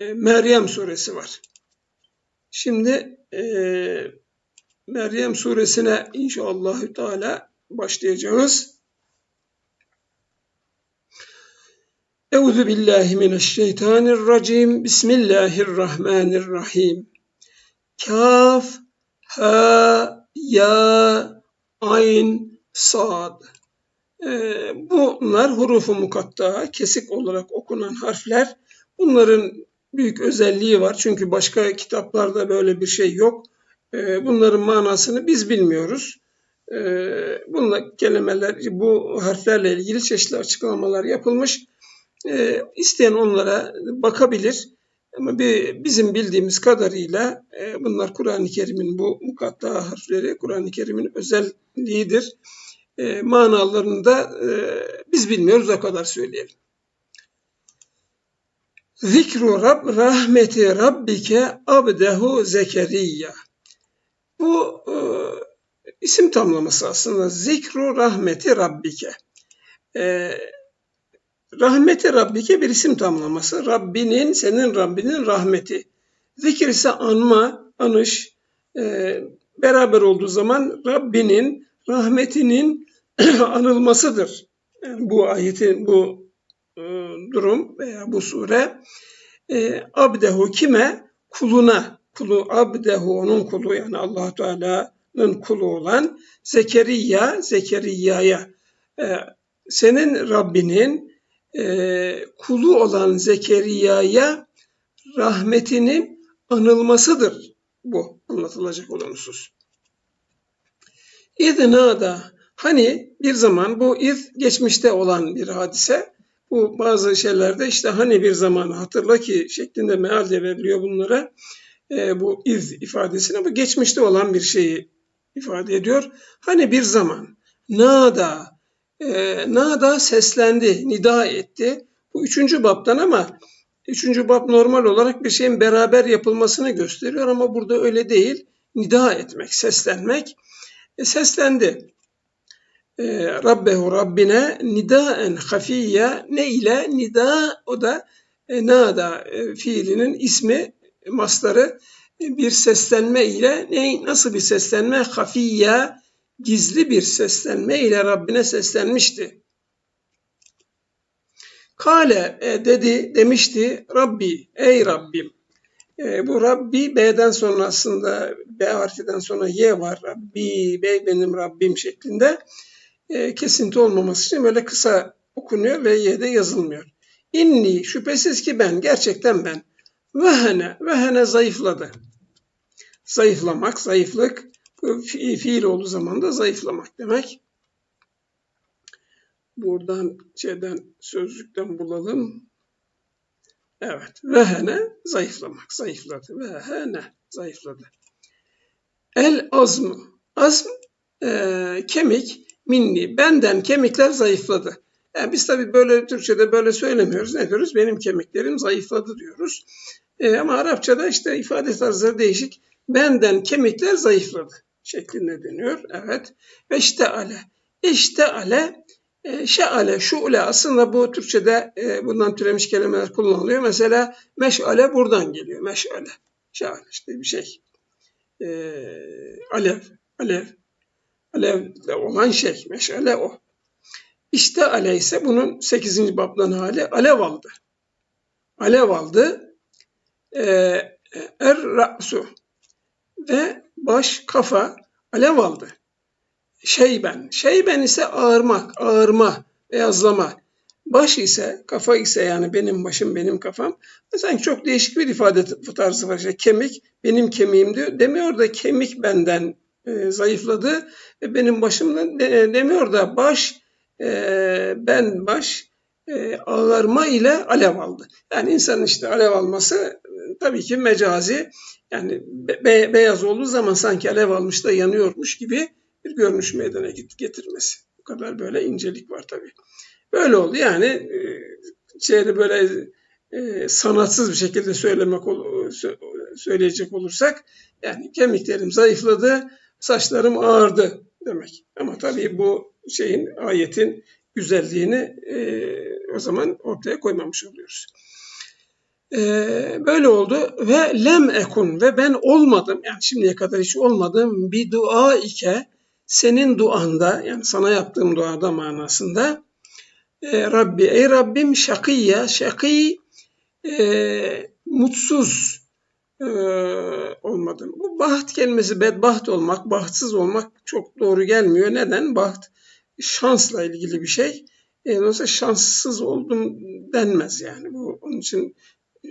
e, Meryem suresi var. Şimdi e, Meryem suresine inşallah Teala başlayacağız. Euzu billahi mineşşeytanirracim. Bismillahirrahmanirrahim. Kaf ha ya ayn sad. Ee, bunlar hurufu mukatta, kesik olarak okunan harfler. Bunların büyük özelliği var. Çünkü başka kitaplarda böyle bir şey yok. Ee, bunların manasını biz bilmiyoruz. Ee, bununla kelimeler, bu harflerle ilgili çeşitli açıklamalar yapılmış. Ee, isteyen onlara bakabilir. Ama bizim bildiğimiz kadarıyla e, bunlar Kur'an-ı Kerim'in bu mukatta harfleri Kur'an-ı Kerim'in özelliğidir. Manalarını da e, biz bilmiyoruz o kadar söyleyelim. Zikru Rab rahmeti Rabbike abdehu Zekeriya. Bu e, isim tamlaması aslında. Zikru rahmeti Rabbike. E, rahmeti Rabbike bir isim tamlaması. Rabbinin, senin Rabbinin rahmeti. Zikir ise anma, anış. E, beraber olduğu zaman Rabbinin rahmetinin anılmasıdır. Yani bu ayetin, bu durum veya bu sure e, abdehu kime? Kuluna. Kulu abdehu onun kulu yani allah Teala'nın kulu olan Zekeriya, Zekeriya'ya e, senin Rabbinin e, kulu olan Zekeriya'ya rahmetinin anılmasıdır bu anlatılacak olan husus. İznada hani bir zaman bu iz geçmişte olan bir hadise bu bazı şeylerde işte hani bir zamanı hatırla ki şeklinde meal de veriliyor bunlara. E, bu iz ifadesine bu geçmişte olan bir şeyi ifade ediyor. Hani bir zaman nada e, nada seslendi, nida etti. Bu üçüncü baptan ama üçüncü bab normal olarak bir şeyin beraber yapılmasını gösteriyor ama burada öyle değil. Nida etmek, seslenmek. E, seslendi e, Rabbehu Rabbine nidaen hafiyye. Ne ile? Nida o da e, nada e, fiilinin ismi masları. E, bir seslenme ile ne nasıl bir seslenme? Hafiyye gizli bir seslenme ile Rabbine seslenmişti. Kale e, dedi demişti Rabbi ey Rabbim. E, bu Rabbi B'den sonrasında B harfinden sonra Y var. Rabbi, B benim Rabbim şeklinde e, kesinti olmaması için böyle kısa okunuyor ve y'de yazılmıyor. İnni şüphesiz ki ben gerçekten ben vehene vehene zayıfladı. Zayıflamak, zayıflık bu fi fiil olduğu zaman da zayıflamak demek. Buradan şeyden sözlükten bulalım. Evet. Vehene zayıflamak. Zayıfladı. Vehene zayıfladı. El azm. Azm e, kemik minni. Benden kemikler zayıfladı. Yani biz tabii böyle Türkçe'de böyle söylemiyoruz. Ne diyoruz? Benim kemiklerim zayıfladı diyoruz. E, ama Arapçada işte ifade tarzları değişik. Benden kemikler zayıfladı şeklinde deniyor. Evet. Ve işte ale. İşte ale e, şeale, şule aslında bu Türkçe'de e, bundan türemiş kelimeler kullanılıyor. Mesela meşale buradan geliyor. Meşale. Şeale işte bir şey. E, alev, alev alevle olan şey. Meşale o. İşte alev ise bunun 8. babdan hali alev aldı. Alev aldı. Ee, er ra'su ve baş kafa alev aldı. Şeyben. Şeyben ise ağırmak, ağırma, beyazlama. Baş ise, kafa ise yani benim başım, benim kafam. Sanki çok değişik bir ifade tarzı var. İşte kemik, benim kemiğim diyor. Demiyor da kemik benden e, zayıfladı. E, benim başımdan de, demiyor da baş e, ben baş e, ile alev aldı. Yani insanın işte alev alması e, tabii ki mecazi. Yani be, beyaz olduğu zaman sanki alev almış da yanıyormuş gibi bir görünüş meydana getirmesi. Bu kadar böyle incelik var tabii. Böyle oldu yani e, şeyde böyle sanatsız bir şekilde söylemek söyleyecek olursak yani kemiklerim zayıfladı, saçlarım ağardı demek. Ama tabii bu şeyin ayetin güzelliğini e, o zaman ortaya koymamış oluyoruz. Ee, böyle oldu ve lem ekun ve ben olmadım yani şimdiye kadar hiç olmadım bir dua ike senin duanda yani sana yaptığım duada manasında e, Rabbi ey Rabbim şakiyya şakî e, mutsuz e, olmadım. Bu baht kelimesi bedbaht olmak, bahtsız olmak çok doğru gelmiyor. Neden? Baht şansla ilgili bir şey. E, dolayısıyla şanssız oldum denmez yani. Bu onun için e,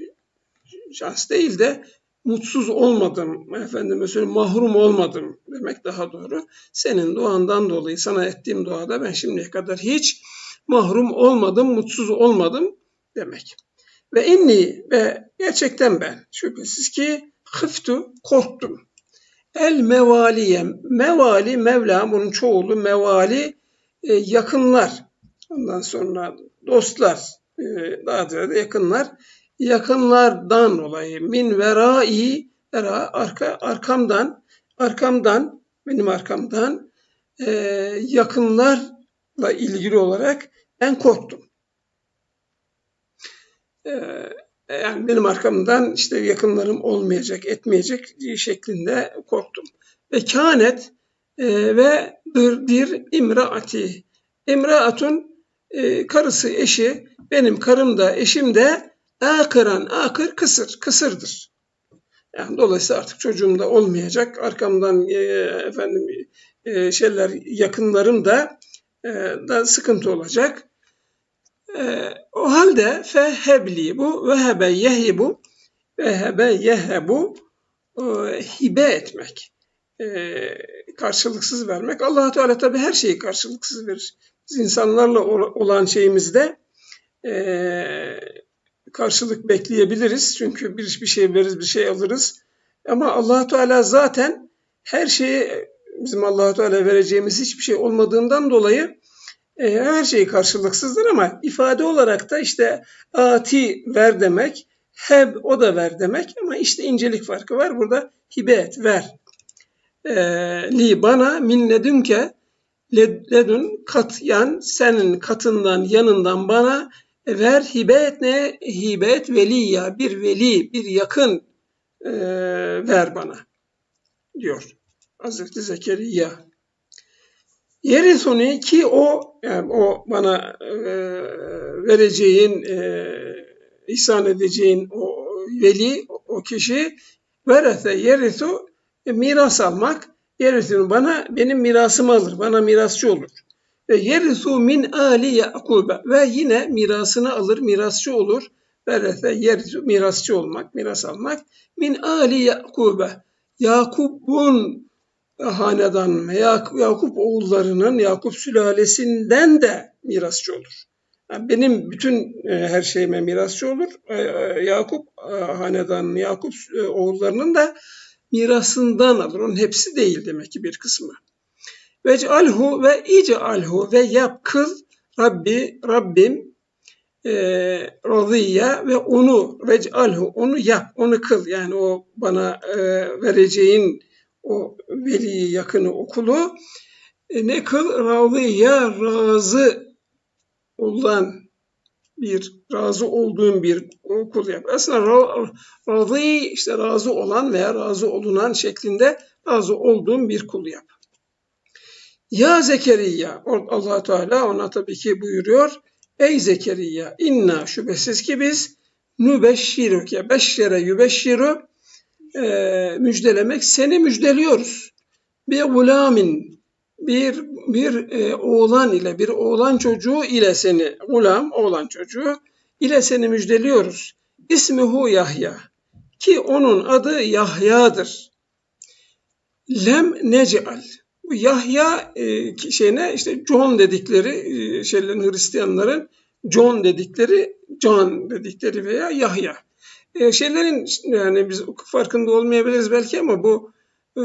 şans değil de mutsuz olmadım, efendim mesela mahrum olmadım demek daha doğru. Senin duandan dolayı sana ettiğim duada ben şimdiye kadar hiç mahrum olmadım, mutsuz olmadım demek. Ve inni ve gerçekten ben şüphesiz ki hıftu korktum. El mevaliye, mevali Mevla bunun çoğulu mevali e, yakınlar. Ondan sonra dostlar, e, daha ziyade yakınlar. Yakınlardan dolayı min verai, vera arka, arkamdan, arkamdan, benim arkamdan e, yakınlarla ilgili olarak ben korktum. Ee, yani benim arkamdan işte yakınlarım olmayacak, etmeyecek şeklinde korktum. Ve kânet e, ve dir imraati. İmraatun e, karısı, eşi, benim karım da eşim de akıran, akır kısır, kısırdır. Yani dolayısıyla artık çocuğum da olmayacak. Arkamdan e, efendim e, şeyler yakınlarım da e, da sıkıntı olacak. E, o halde fehebli bu vehebe yehibu vehebe yehebu e, hibe etmek. E, karşılıksız vermek. allah Teala tabi her şeyi karşılıksız verir. Biz insanlarla olan şeyimizde e, karşılık bekleyebiliriz. Çünkü bir, bir şey veririz, bir şey alırız. Ama allah Teala zaten her şeyi bizim allah Teala vereceğimiz hiçbir şey olmadığından dolayı e, her şey karşılıksızdır ama ifade olarak da işte ati ver demek, heb o da ver demek ama işte incelik farkı var. Burada hibe et, ver. E, li bana min ledünke ledün kat yan senin katından yanından bana ver hibe et ne? Hibe et veliya bir veli bir yakın e, ver bana diyor Hazreti Zekeriya. Yerisuni ki o yani o bana e, vereceğin e, ihsan edeceğin o veli o kişi verese yerisu e, miras almak yerisunu bana benim mirasımı alır bana mirasçı olur. Ve yerisu min ali Yakub'e ve yine mirasını alır mirasçı olur. Verese yerisu mirasçı olmak miras almak min ali Yakub'e Yakub'un hanedan Yakup oğullarının, Yakup sülalesinden de mirasçı olur. Yani benim bütün e, her şeyime mirasçı olur. E, e, Yakup hanedan, Yakup oğullarının da mirasından alır. Onun hepsi değil demek ki bir kısmı. Vec'alhu ve ic'alhu ve yap kıl Rabbi, Rabbim e, radiyya ve onu vec'alhu onu yap, onu kıl. Yani o bana e, vereceğin o veli yakını okulu e, ne kıl razıya razı olan bir razı olduğum bir okul yap. Aslında ra, razı işte razı olan veya razı olunan şeklinde razı olduğum bir kul yap. Ya Zekeriya allah Teala ona tabii ki buyuruyor. Ey Zekeriya inna şüphesiz ki biz nübeşşiruke beşşere yübeşşiru e, müjdelemek seni müjdeliyoruz. Bir gulamin bir bir e, oğlan ile bir oğlan çocuğu ile seni gulam oğlan çocuğu ile seni müjdeliyoruz. İsmihu Yahya ki onun adı Yahya'dır. Lem nec'al. Bu Yahya e, şeyine işte John dedikleri e, şeylerin Hristiyanların John dedikleri John dedikleri veya Yahya e, şeylerin yani biz farkında olmayabiliriz belki ama bu e,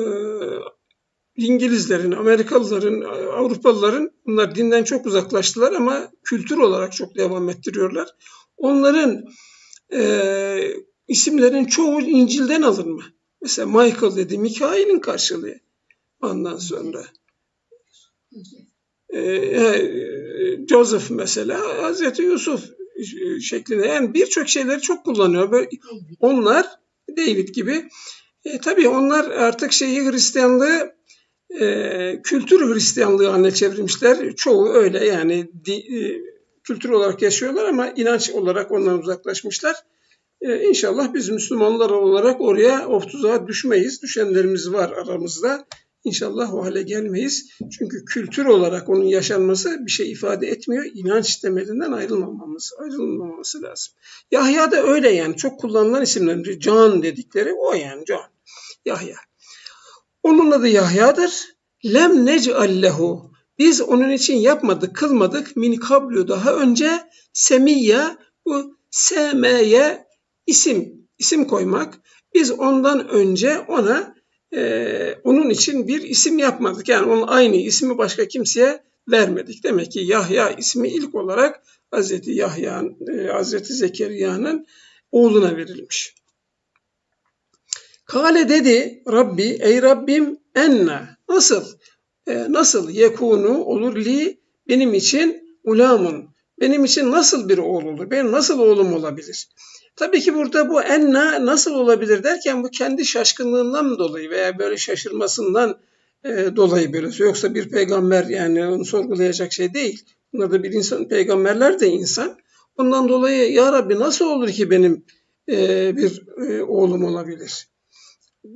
İngilizlerin, Amerikalıların, Avrupalıların bunlar dinden çok uzaklaştılar ama kültür olarak çok devam ettiriyorlar. Onların e, isimlerin çoğu İncil'den alınma. Mesela Michael dedi Mikail'in karşılığı. Ondan sonra e, Joseph mesela Hazreti Yusuf e, şeklinde. Yani birçok şeyleri çok kullanıyor. Böyle onlar David gibi. E, tabii onlar artık şeyi Hristiyanlığı e, kültür Hristiyanlığı haline çevirmişler. Çoğu öyle yani di, e, kültür olarak yaşıyorlar ama inanç olarak ondan uzaklaşmışlar. Ee, inşallah biz Müslümanlar olarak oraya of tuzağa düşmeyiz. Düşenlerimiz var aramızda. İnşallah o hale gelmeyiz. Çünkü kültür olarak onun yaşanması bir şey ifade etmiyor. İnanç temelinden ayrılmamamız, ayrılmaması lazım. Yahya da öyle yani. Çok kullanılan isimler. Can dedikleri o yani Can. Yahya. Onun adı Yahya'dır. Lem nec'allehu. Biz onun için yapmadık, kılmadık. Min kablu daha önce semiyya bu semeye isim, isim koymak. Biz ondan önce ona e, onun için bir isim yapmadık. Yani onun aynı ismi başka kimseye vermedik. Demek ki Yahya ismi ilk olarak Hazreti Yahya, e, Hazreti Zekeriya'nın oğluna verilmiş. Kale dedi Rabbi, ey Rabbim enna, nasıl, e, nasıl yekunu olur li benim için ulamun, benim için nasıl bir oğul olur, benim nasıl oğlum olabilir? Tabii ki burada bu enna nasıl olabilir derken bu kendi şaşkınlığından dolayı veya böyle şaşırmasından e, dolayı böyle. Yoksa bir peygamber yani onu sorgulayacak şey değil. Bunlar da bir insan, peygamberler de insan. Ondan dolayı ya Rabbi nasıl olur ki benim e, bir e, oğlum olabilir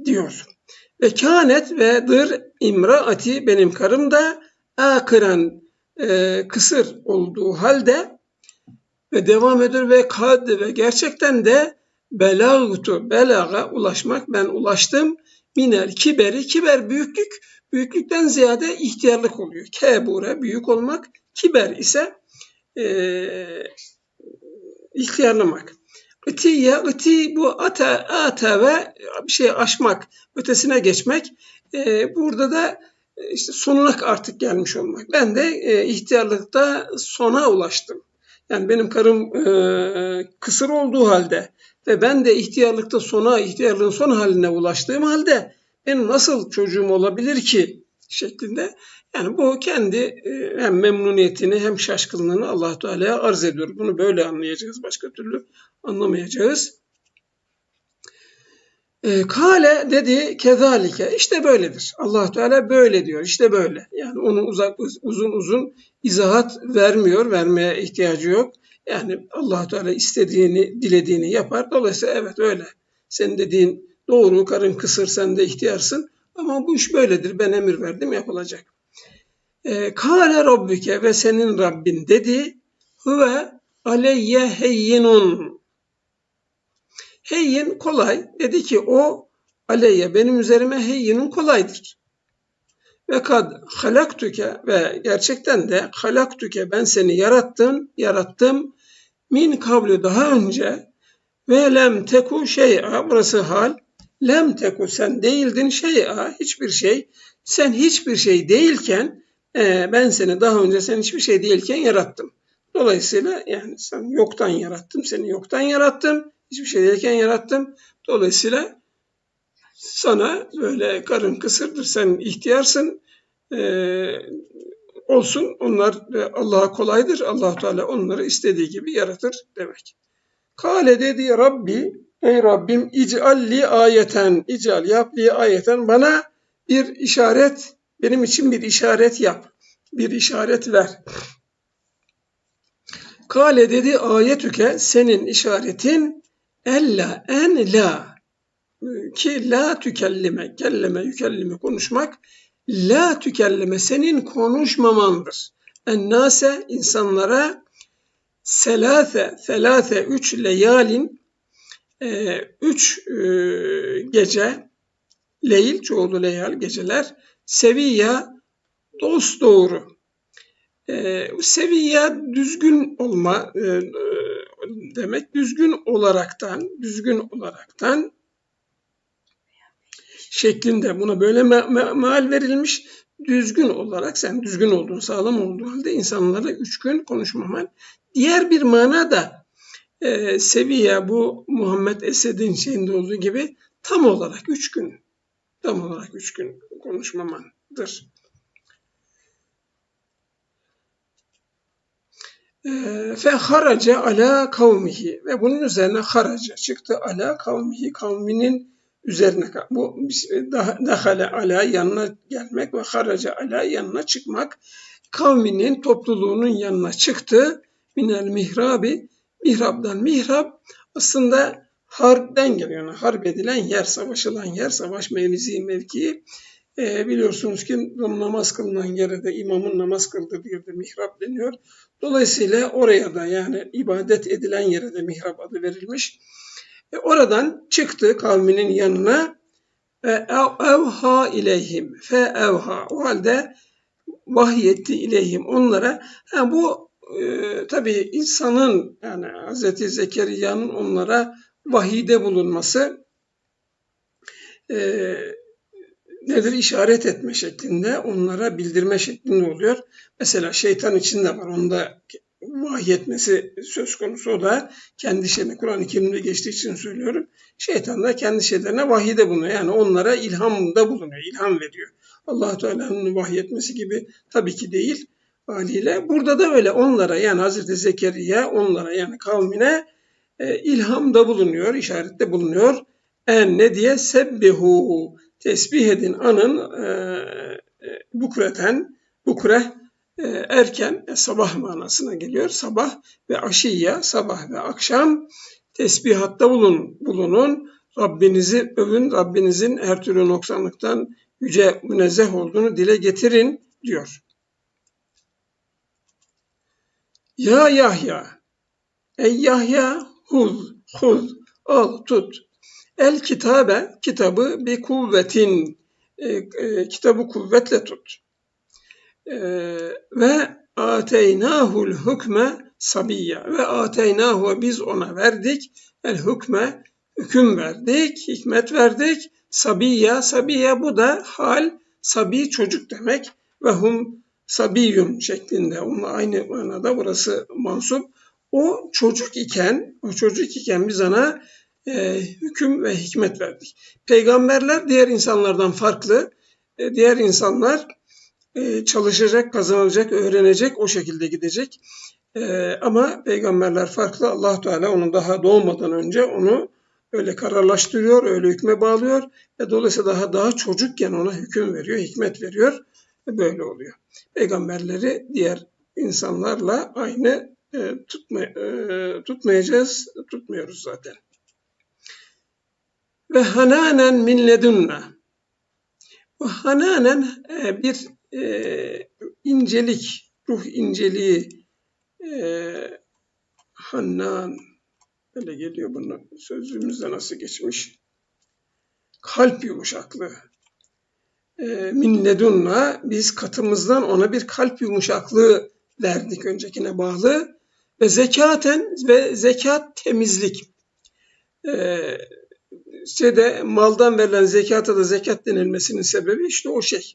diyor. Ve kânet ve dır imraati benim karım da akıran e, kısır olduğu halde ve devam ediyor ve kad ve gerçekten de belagtu belaga ulaşmak ben ulaştım minel kiberi kiber büyüklük büyüklükten ziyade ihtiyarlık oluyor. Kebure büyük olmak kiber ise e, ihtiyarlamak. Itiye, iti bu ata, ata ve bir şey aşmak, ötesine geçmek. E, burada da işte sonuna artık gelmiş olmak. Ben de e, ihtiyarlıkta sona ulaştım. Yani benim karım e, kısır olduğu halde ve ben de ihtiyarlıkta sona, ihtiyarlığın son haline ulaştığım halde benim nasıl çocuğum olabilir ki şeklinde. Yani bu kendi e, hem memnuniyetini hem şaşkınlığını allah Teala'ya arz ediyor. Bunu böyle anlayacağız. Başka türlü anlamayacağız. E, Kale dedi kezalike işte böyledir. allah Teala böyle diyor işte böyle. Yani onu uzak uzun uzun izahat vermiyor, vermeye ihtiyacı yok. Yani allah Teala istediğini, dilediğini yapar. Dolayısıyla evet öyle. Senin dediğin doğru, karın kısır, sen de ihtiyarsın. Ama bu iş böyledir. Ben emir verdim, yapılacak. E, Kale Rabbike ve senin Rabbin dedi. Huve aleyye heyyinun. Heyyin kolay. Dedi ki o aleyye benim üzerime heyyinun kolaydır. Ve kad halaktuke ve gerçekten de halaktuke ben seni yarattım, yarattım min kablu daha önce ve lem teku şey'a burası hal lem teku sen değildin şey'a hiçbir şey sen hiçbir şey değilken e, ben seni daha önce sen hiçbir şey değilken yarattım. Dolayısıyla yani sen yoktan yarattım, seni yoktan yarattım, hiçbir şey değilken yarattım. Dolayısıyla sana böyle karın kısırdır, sen ihtiyarsın, ee, olsun. Onlar Allah'a kolaydır. allah Teala onları istediği gibi yaratır demek. Kale dedi Rabbi, ey Rabbim ic'alli ayeten, ic'al yap li ayeten bana bir işaret, benim için bir işaret yap. Bir işaret ver. Kale dedi ayetüke senin işaretin ella en la ki la tükellime, kelleme, yükellime konuşmak, la tükellime senin konuşmamandır. Ennase insanlara selase, selase üç leyalin e, üç e, gece leyil çoğulu leyal geceler seviya dost doğru e, seviya düzgün olma e demek düzgün olaraktan düzgün olaraktan şeklinde buna böyle meal verilmiş. Düzgün olarak sen düzgün olduğun, sağlam olduğun halde insanlara üç gün konuşmaman. Diğer bir mana da e, seviye bu Muhammed Esed'in şeyinde olduğu gibi tam olarak üç gün tam olarak üç gün konuşmamandır. Fe harace ala kavmihi ve bunun üzerine haraca çıktı ala kavmihi kavminin üzerine bu dahale ala yanına gelmek ve haraca ala yanına çıkmak kavminin topluluğunun yanına çıktı minel mihrabi mihrabdan mihrab aslında harbden geliyor. Yani harp edilen yer, savaşılan yer, savaş mevzi, mevkii. E, biliyorsunuz ki namaz kılınan yere de imamın namaz kıldığı bir de mihrap deniyor. Dolayısıyla oraya da yani ibadet edilen yere de mihrap adı verilmiş. E, oradan çıktı kavminin yanına ve evha ileyhim fe evha o halde vahyetti ileyhim onlara ha, bu e, tabii insanın yani Hz. Zekeriya'nın onlara vahide bulunması e, nedir? işaret etme şeklinde, onlara bildirme şeklinde oluyor. Mesela şeytan için de var. Onda vahyetmesi söz konusu. O da kendi şeyine Kur'an-ı Kerim'de geçtiği için söylüyorum. Şeytan da kendi şeylerine vahide bulunuyor. Yani onlara ilhamda bulunuyor, ilham veriyor. allah Teala'nın vahyetmesi gibi tabii ki değil haliyle. Burada da öyle onlara yani Hazreti Zekeriya onlara yani kavmine e, ilhamda bulunuyor, işarette bulunuyor. En ne diye? Sebbihu. Tesbih edin, anın e, e, bukreten, bukre e, erken, e, sabah manasına geliyor. Sabah ve aşiyya, sabah ve akşam tesbihatta bulun, bulunun. Rabbinizi övün, Rabbinizin her türlü noksanlıktan yüce münezzeh olduğunu dile getirin diyor. Ya Yahya, ey Yahya huz, huz, al, tut. El kitabe, kitabı bir kuvvetin, e, e, kitabı kuvvetle tut. E, ve ateynahul hükme sabiyya ve ateynahu biz ona verdik el hükme hüküm verdik, hikmet verdik. Sabiyya, sabiyya bu da hal, sabi çocuk demek. Ve hum sabiyun şeklinde. Onunla aynı manada burası mansup. O çocuk iken, o çocuk iken biz ona e, hüküm ve hikmet verdik. Peygamberler diğer insanlardan farklı. E, diğer insanlar e, çalışacak, kazanacak, öğrenecek, o şekilde gidecek. E, ama peygamberler farklı. allah Teala onu daha doğmadan önce onu öyle kararlaştırıyor, öyle hükme bağlıyor. Ve dolayısıyla daha daha çocukken ona hüküm veriyor, hikmet veriyor. Ve böyle oluyor. Peygamberleri diğer insanlarla aynı e, tutma, e, tutmayacağız, tutmuyoruz zaten. Ve hananen min ledunna. Bu hananen e, bir e, incelik, ruh inceliği, e, hannan, geliyor bunu sözlüğümüzde nasıl geçmiş? Kalp yumuşaklığı. E, min ledunna, biz katımızdan ona bir kalp yumuşaklığı verdik öncekine bağlı. Ve zekaten ve zekat temizlik. Ee, şeyde maldan verilen zekata da zekat denilmesinin sebebi işte o şey.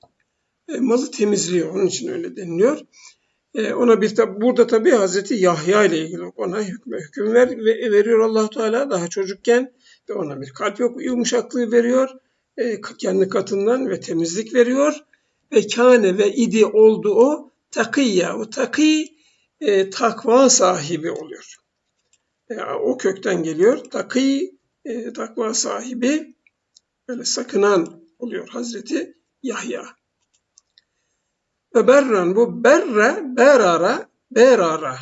E, malı temizliyor. Onun için öyle deniliyor. E, ona bir tabi burada tabi Hazreti Yahya ile ilgili ona hükme hüküm ver, ve, veriyor allah Teala daha çocukken ve ona bir kalp yok yumuşaklığı veriyor. E, kendi katından ve temizlik veriyor. Ve kâne ve idi oldu o takiyya. O taki e, takva sahibi oluyor. E, o kökten geliyor. Taki e, takva sahibi böyle sakınan oluyor Hazreti Yahya. Ve berran bu berre, berara, berara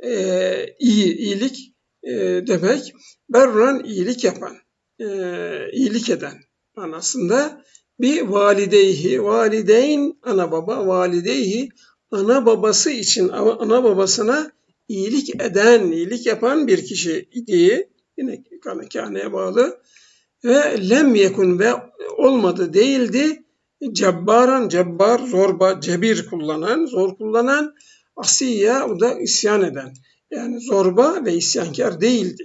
e, iyi, iyilik e, demek. Berran iyilik yapan, e, iyilik eden manasında bir valideyhi, valideyn ana baba, valideyhi ana babası için, ana babasına iyilik eden, iyilik yapan bir kişi idi yine kanekâneye bağlı. Ve lem yekun ve olmadı değildi. Cebbaran cebbar zorba cebir kullanan zor kullanan asiya o da isyan eden. Yani zorba ve isyankar değildi.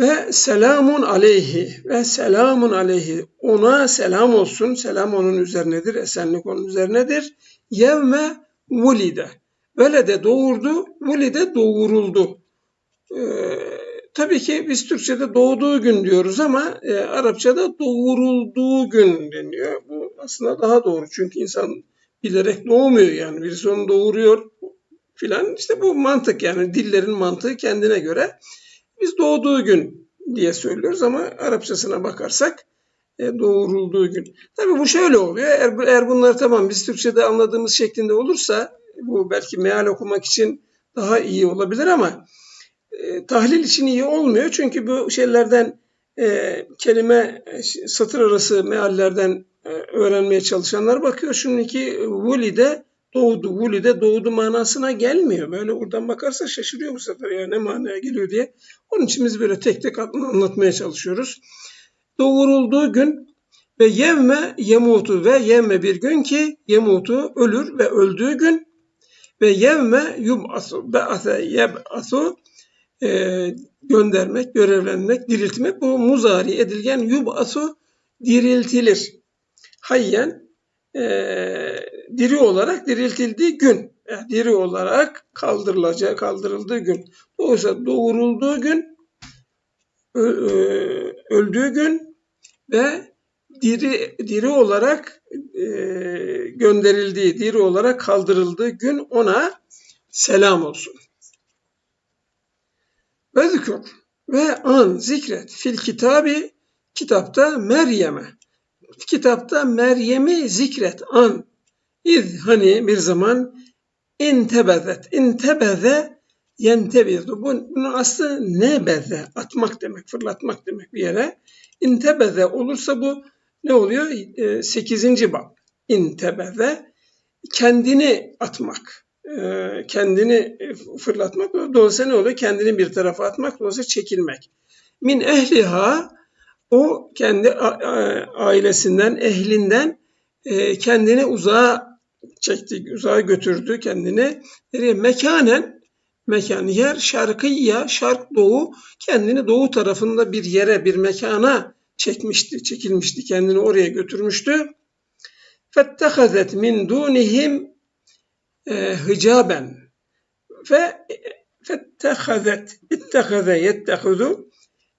Ve selamun aleyhi ve selamun aleyhi ona selam olsun. Selam onun üzerinedir esenlik onun üzerinedir. Yevme vulide. Velede doğurdu vulide doğuruldu ee, tabii ki biz Türkçe'de doğduğu gün diyoruz ama e, Arapçada doğurulduğu gün deniyor. Bu aslında daha doğru çünkü insan bilerek doğmuyor yani. Birisi onu doğuruyor filan. İşte bu mantık yani dillerin mantığı kendine göre. Biz doğduğu gün diye söylüyoruz ama Arapçasına bakarsak e, doğurulduğu gün. Tabii bu şöyle oluyor. Eğer, eğer bunlar tamam biz Türkçe'de anladığımız şeklinde olursa bu belki meal okumak için daha iyi olabilir ama e, tahlil için iyi olmuyor. Çünkü bu şeylerden e, kelime satır arası meallerden e, öğrenmeye çalışanlar bakıyor. Şununki vulide doğdu, vulide doğdu manasına gelmiyor. Böyle oradan bakarsa şaşırıyor bu sefer ya ne manaya geliyor diye. Onun için biz böyle tek tek anlatmaya çalışıyoruz. Doğurulduğu gün ve yevme yemutu ve yevme bir gün ki yemutu ölür ve öldüğü gün ve yevme yub'asu be'ase yeb'asu e, göndermek, görevlenmek, diriltmek. Bu muzari edilgen yub'asu diriltilir. Hayyen e, diri olarak diriltildiği gün. Yani diri olarak kaldırılacağı, kaldırıldığı gün. Dolayısıyla doğurulduğu gün, öldüğü gün ve diri diri olarak e, gönderildiği, diri olarak kaldırıldığı gün ona selam olsun. Ve zikr ve an zikret fil kitabı kitapta Meryem'e. Kitapta Meryem'i zikret an. İz hani bir zaman intebezet. İntebeze yentebizu. Bunun aslı nebeze. Atmak demek, fırlatmak demek bir yere. İntebeze olursa bu ne oluyor? E, sekizinci bab. İntebeze kendini atmak. E, kendini fırlatmak. Dolayısıyla ne oluyor? Kendini bir tarafa atmak. Dolayısıyla çekilmek. Min ehliha o kendi ailesinden, ehlinden e, kendini uzağa çekti, uzağa götürdü kendini. Nereye? Mekanen, mekan, yer şarkıya, şark doğu, kendini doğu tarafında bir yere, bir mekana çekmişti, çekilmişti, kendini oraya götürmüştü. فَاتَّخَذَتْ مِنْ دُونِهِمْ hıcaben ve fettehazet ittehaze yettehuzu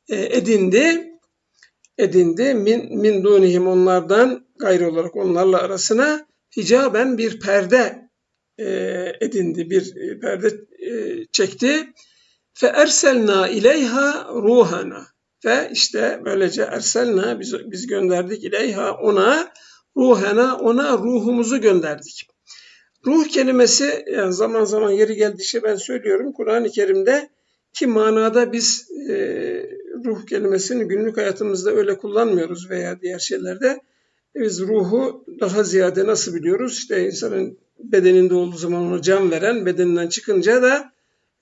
edindi edindi. Min, min dunihim onlardan gayrı olarak onlarla arasına hicaben bir perde e, edindi bir perde e, çekti. Fe erselna ileyha ruhana ve işte böylece erselna biz, biz gönderdik ileyha ona ruhana ona ruhumuzu gönderdik. Ruh kelimesi yani zaman zaman yeri geldikçe ben söylüyorum Kur'an-ı Kerim'de ki manada biz e, ruh kelimesini günlük hayatımızda öyle kullanmıyoruz veya diğer şeylerde. Biz ruhu daha ziyade nasıl biliyoruz? İşte insanın bedeninde olduğu zaman ona can veren, bedeninden çıkınca da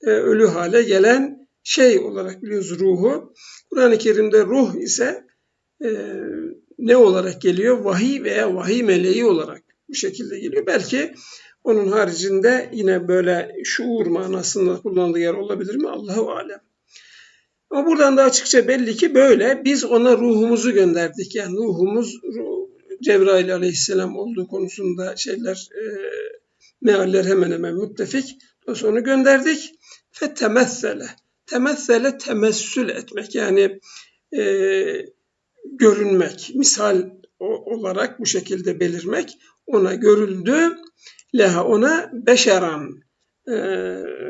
e, ölü hale gelen şey olarak biliyoruz ruhu. Kur'an-ı Kerim'de ruh ise e, ne olarak geliyor? Vahiy veya vahiy meleği olarak bu şekilde geliyor. Belki onun haricinde yine böyle şuur manasında kullanıldığı yer olabilir mi? Allahu alem. Ama buradan da açıkça belli ki böyle. Biz ona ruhumuzu gönderdik. Yani ruhumuz ruh, Cebrail aleyhisselam olduğu konusunda şeyler, e, mealler hemen hemen müttefik. Dolayısıyla onu gönderdik. Fe temessele. Temessele temessül etmek. Yani e, görünmek, misal olarak bu şekilde belirmek. Ona görüldü leha ona beşeran e,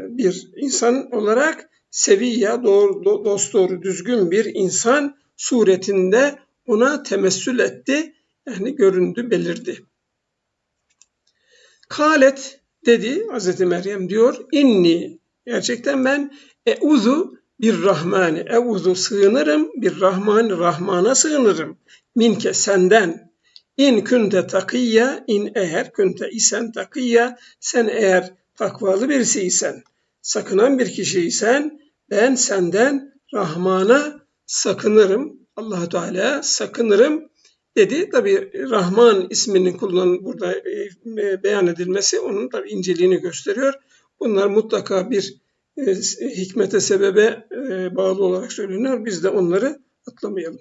bir insan olarak seviye doğru, dost doğru düzgün bir insan suretinde ona temessül etti. Yani göründü, belirdi. Kalet dedi Hazreti Meryem diyor inni gerçekten ben euzu bir rahmani euzu sığınırım bir rahman rahmana sığınırım minke senden İn kunte takiyya, in eğer kunte isen takiyya, sen eğer takvalı birisiysen, sakınan bir kişiysen, ben senden Rahman'a sakınırım. allah Teala sakınırım dedi. Tabi Rahman isminin kullan burada e, e, beyan edilmesi onun tabi inceliğini gösteriyor. Bunlar mutlaka bir e, hikmete sebebe bağlı olarak söyleniyor. Biz de onları atlamayalım.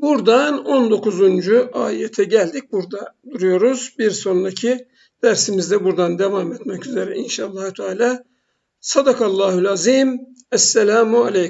Buradan 19. ayete geldik. Burada duruyoruz. Bir sonraki dersimizde buradan devam etmek üzere inşallah Teala. Sadakallahul azim. Esselamu aleyküm.